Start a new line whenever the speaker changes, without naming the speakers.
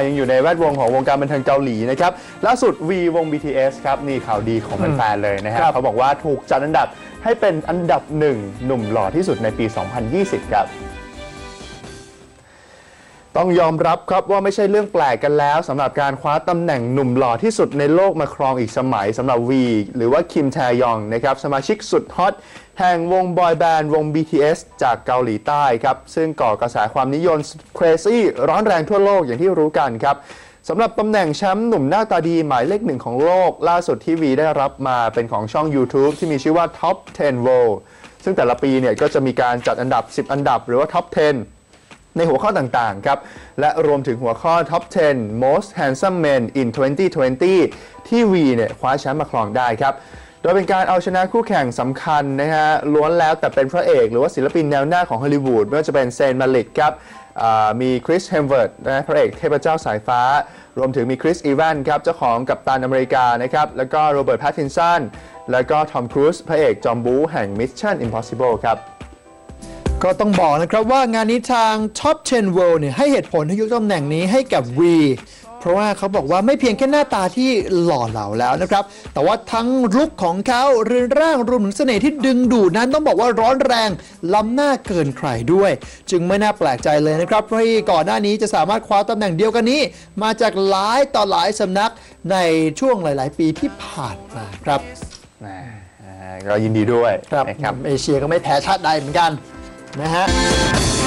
อยยังอยู่ในแวดวงของวงการบันเทิงเกาหลีนะครับล่าสุด V วง BTS ครับนี่ข่าวดีของแฟนๆเลยนะฮะ
ครับ
เขาบอกว่าถูกจัดอันดับให้เป็นอันดับหนึ่งหนุ่มหล่อที่สุดในปี 2020 ครับ ต้องยอมรับครับว่าไม่ใช่เรื่องแปลกกันแล้วสำหรับการคว้าตำแหน่งหนุ่มหล่อที่สุดในโลกมาครองอีกสมัยสำหรับวี หรือว่าคิมแทยองนะครับสมาชิกสุดฮอตแห่งวงบอยแบนด์วง BTS จากเกาหลีใต้ครับ ซึ่งก่อกระแสความนิยม crazy ร้อนแรงทั่วโลกอย่างที่รู้กันครับสำหรับตำแหน่งแชมป์หนุ่มหน้าตาดีหมายเลขหนึ่งของโลก ล่าสุดที่วีได้รับมาเป็นของช่อง YouTube ที่มีชื่อว่า Top 10 World ซึ่งแต่ละปีเนี่ยก็จะมีการจัดอันดับ 10 อันดับ หรือว่า Top 10 ในหัวข้อต่างๆครับ และรวมถึงหัวข้อ Top 10 Most Handsome Men in 2020 ที่วีเนี่ยคว้าแชมป์มาครองได้ครับ โดยเป็นการเอาชนะคู่แข่งสำคัญนะฮะล้วนแล้วแต่เป็นพระเอก หรือว่าศิลปินแนวหน้าของฮอลลีวูดไม่ว่าจะเป็นเซนมาลิกครับมีคริสเฮมเวิร์ดนะพระเอกเทพเจ้าสายฟ้า รวมถึงมีคริสอีแวนครับเจ้าของกัปตันอเมริกานะครับแล้วก็โรเบิร์ตแพตตินสันแล้วก็ทอมครูซพระเอกจอมบูแห่ง Mission Impossible ครับ
ก็ต้องบอกนะครับว่างานนี้ทาง Top 10 World เนี่ยให้เหตุผลที่ยกตำแหน่งนี้ให้กับ V เพราะว่าเขาบอกว่าไม่เพียงแค่หน้าตาที่หล่อเหลาแล้วนะครับ แต่ว่าทั้งลุคของเขาเรือนร่างรวมถึงเสน่ห์ที่ดึงดูดนั้นต้องบอกว่าร้อนแรง ล้ำหน้าเกินใครด้วย จึงไม่น่าแปลกใจเลยนะครับเพราะที่ก่อนหน้านี้จะสามารถคว้าตำแหน่งเดียวกันนี้ มาจากหลายต่อหลายสำนักในช่วงหลาย ๆ ปีที่ผ่านมาครับ
อ่าก็ยินดีด้วย
ครับ
นะครับ
เอเชียก็ไม่แพ้ชาติใดเหมือนกัน นะฮะ